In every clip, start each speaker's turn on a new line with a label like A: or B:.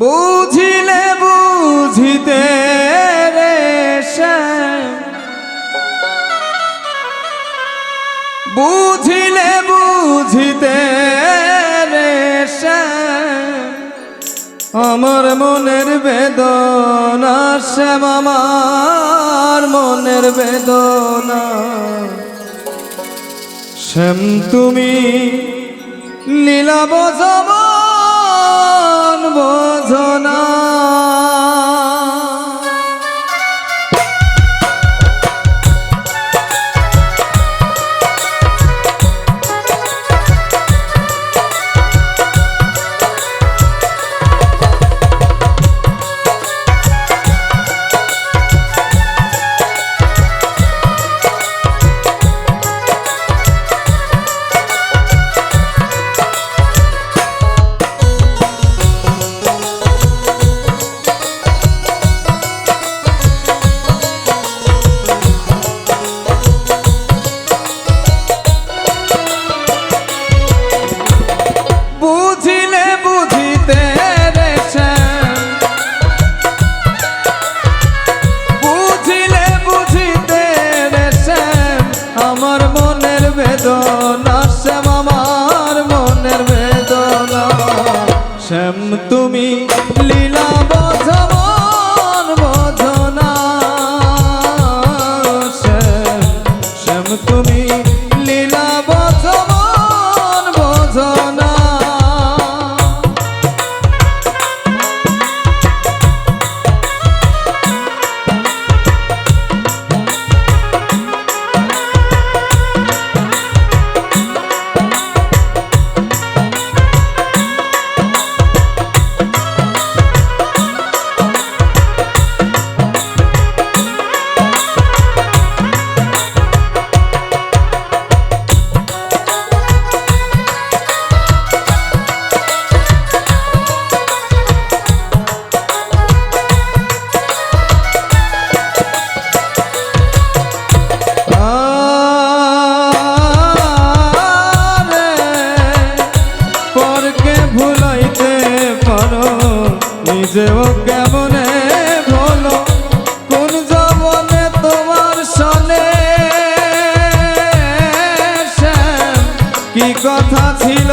A: বুঝিলে বুঝিতে রে বুঝিলে বুঝিতে রে আমার মনের বেদনা শ্যাম আমার মনের বেদনা। শ্যাম, তুমি লীলা বজমান বোঝনা নিজেও কেমনে বলো? কোন জবনে তোমার সনে কি কথা ছিল?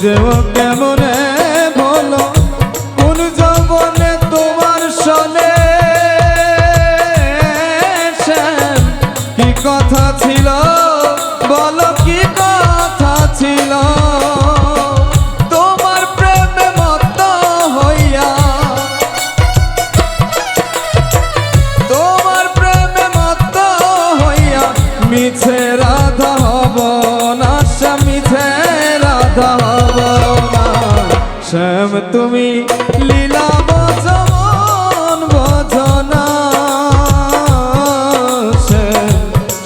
A: নিজেও কেমনে বলো? কোন যৌবনে তোমার সনে কি কথা ছিল? বলো কি কথা ছিল? তোমার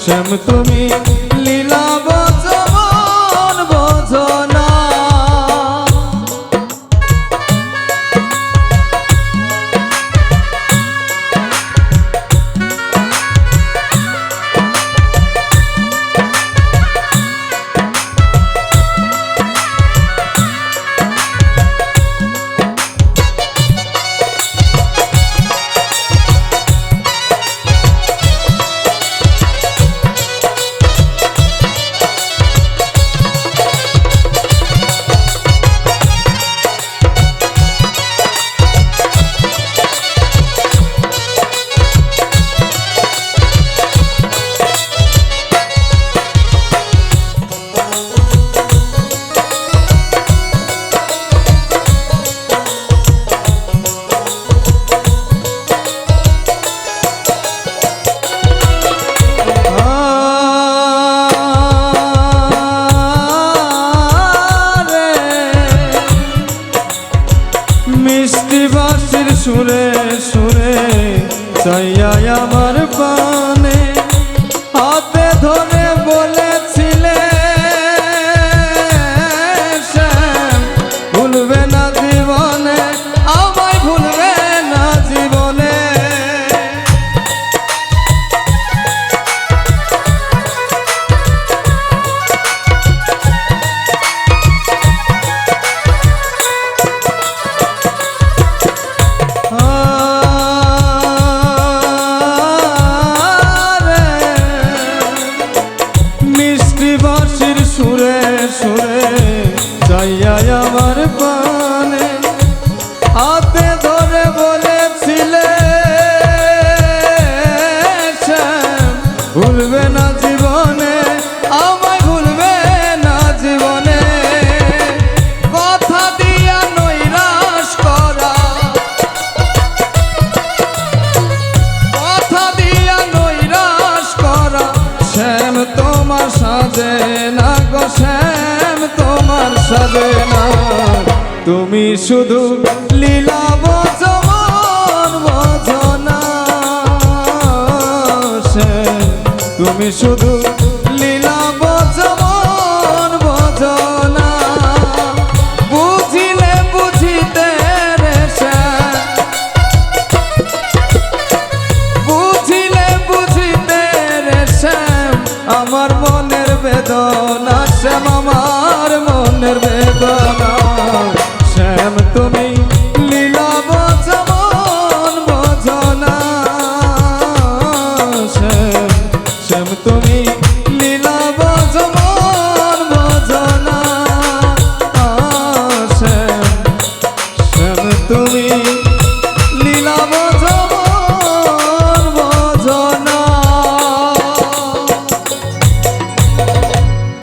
A: শ্যাম তুমি সুরে বাঁশির সুরে সুরে চাইয়া আমার পানে হাতে ধরে বলেছিলে ভুলবে না জীবনে, আমায় ভুলবে না জীবনে। কথা দিয়া নৈরাশ করা। কথা দিয়া নৈরাশ করা। শ্যাম, তোমার শ্যাম তোমার না। তুমি শুধু লীলা বচন বজনা তুমি শুধু